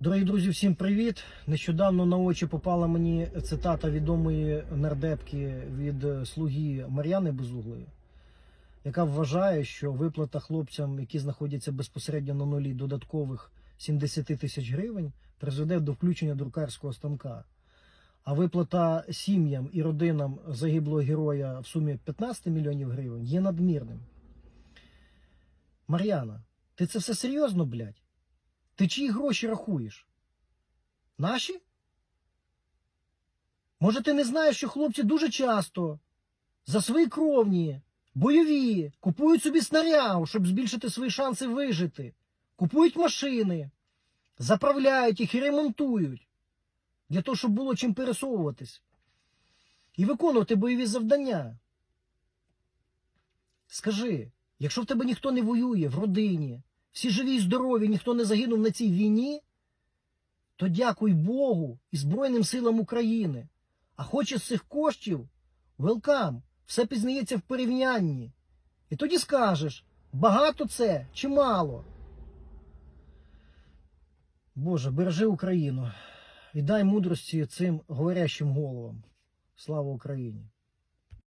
Дорогі друзі, всім привіт! Нещодавно на очі попала мені цитата відомої нардепки від слуги Мар'яни Безуглої, яка вважає, що виплата хлопцям, які знаходяться безпосередньо на нулі додаткових 70 тисяч гривень, призведе до включення друкарського станка. А виплата сім'ям і родинам загиблого героя в сумі 15 мільйонів гривень є надмірним. Мар'яна, ти це все серйозно, блядь? Ти чиї гроші рахуєш? Наші? Може, ти не знаєш, що хлопці дуже часто за свої кровні, бойові, купують собі снаряг, щоб збільшити свої шанси вижити, купують машини, заправляють їх і ремонтують для того, щоб було чим пересовуватись і виконувати бойові завдання. Скажи, якщо в тебе ніхто не воює в родині, всі живі і здорові, ніхто не загинув на цій війні, то дякуй Богу і Збройним силам України. А хочеш цих коштів, велкам, все пізнається в порівнянні. І тоді скажеш, багато це чи мало. Боже, бережи Україну і дай мудрості цим говорящим головам. Слава Україні!